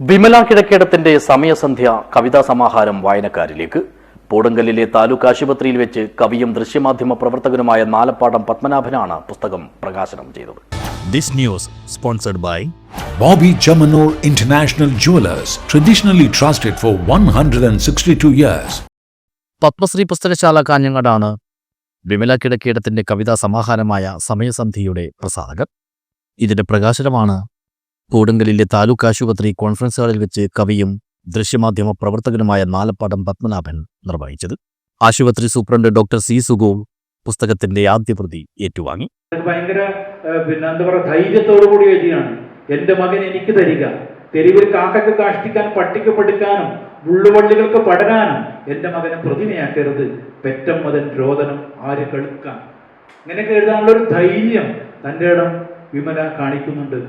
വിമല കിഴക്കേടത്തിന്റെ സമയസന്ധ്യ കവിതാ സമാഹാരം വായനക്കാരിലേക്ക്. പോടങ്കല്ലിലെ താലൂക്ക് ആശുപത്രിയിൽ വെച്ച് കവിയും ദൃശ്യമാധ്യമ പ്രവർത്തകനുമായ നാലപ്പാടം പത്മനാഭനാണ് പുസ്തകം പ്രകാശനം ചെയ്തത്. This news sponsored by Bobby news sponsored by Bobby Chamanur International Jewelers, traditionally trusted for 162 years. Padmashree പുസ്തകശാല കാഞ്ഞങ്ങാടാണ് വിമല കിഴക്കേടത്തിന്റെ കവിതാ സമാഹാരമായ സമയസന്ധിയുടെ പ്രസാധകർ. ഇതിന്റെ പ്രകാശനമാണ് കൂടങ്കലിലെ താലൂക്ക് ആശുപത്രി കോൺഫറൻസ് ഹാളിൽ വെച്ച് കവിയും ദൃശ്യമാധ്യമ പ്രവർത്തകനുമായ നാലപ്പാടം പത്മനാഭൻ നിർവഹിച്ചത്. ആശുപത്രി സൂപ്രണ്ട് ഡോക്ടർ സി സുഗു പുസ്തകത്തിന്റെ ആദ്യ പ്രതി ഏറ്റുവാങ്ങി ഭയങ്കര പിന്നെ എന്താ പറയുക ധൈര്യത്തോടു കൂടി എഴുതിയാണ് എന്റെ മകൻ എനിക്ക് തരിക. തെരുവിൽ കാക്കക്ക് കാഷ്ടിക്കാൻ പട്ടിക്ക് പഠിക്കാനും ഉള്ളുവള്ളികൾക്ക് പടരാനും എന്റെ മകനെ പ്രതിമയാക്കരുത്. പെറ്റം മതൻ രോദനം ആര് കേൾക്കാൻ ഇങ്ങനെയൊക്കെ എഴുതാനുള്ള ഒരു ധൈര്യം തന്റെ ഇടം വിമല കാണിക്കുന്നുണ്ട്.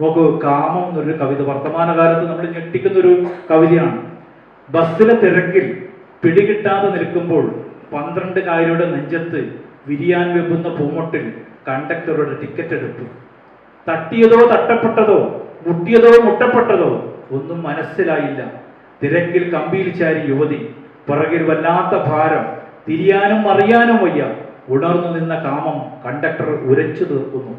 നോക്കൂ കാമം എന്നൊരു കവിത വർത്തമാനകാലത്ത് നമ്മൾ ഞെട്ടിക്കുന്ന ഒരു കവിതയാണ്. ബസ്സിലെ തിരക്കിൽ പിടികിട്ടാതെ നിൽക്കുമ്പോൾ പന്ത്രണ്ട് കായലുടെ നെഞ്ചത്ത് വിരിയാൻ വെമ്പുന്ന പൂമൊട്ടിൽ കണ്ടക്ടറുടെ ടിക്കറ്റ് എടുത്തു. തട്ടിയതോ തട്ടപ്പെട്ടതോ മുട്ടിയതോ മുട്ടപ്പെട്ടതോ ഒന്നും മനസ്സിലായില്ല. തിരക്കിൽ കമ്പിയിൽ ചാരി യുവതി പിറകിൽ വല്ലാത്ത ഭാരം തിരിയാനും അറിയാനും വയ്യ. ഉണർന്നു നിന്ന കാമം കണ്ടക്ടർ ഉരച്ചു തീർക്കുന്നു.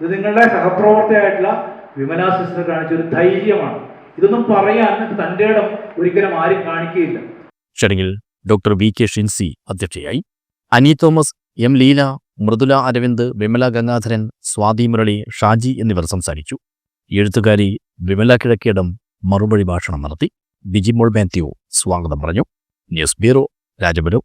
ഇത് നിങ്ങളുടെ സഹപ്രവർത്തകയായിട്ടുള്ള വിമലാ സിസ്റ്റർ കാണിച്ച ഒരു ധൈര്യമാണ്. ഇതൊന്നും പറയാൻ തന്റെ ഇടം ഒരിക്കലും ആരും കാണിക്കുകയില്ല. ചടങ്ങിൽ ഡോക്ടർ വി കെ ഷിൻസി അധ്യക്ഷയായി. അനി തോമസ് എം ലീല മൃദുല അരവിന്ദ് വിമല ഗംഗാധരൻ സ്വാതി മുരളി ഷാജി എന്നിവർ സംസാരിച്ചു. എഴുത്തുകാരി വിമല കിഴക്കേടം മറുപടി ഭാഷണം നടത്തി. ബിജിമോൾ മാത്യു സ്വാഗതം പറഞ്ഞു. News bureau Rajapuram.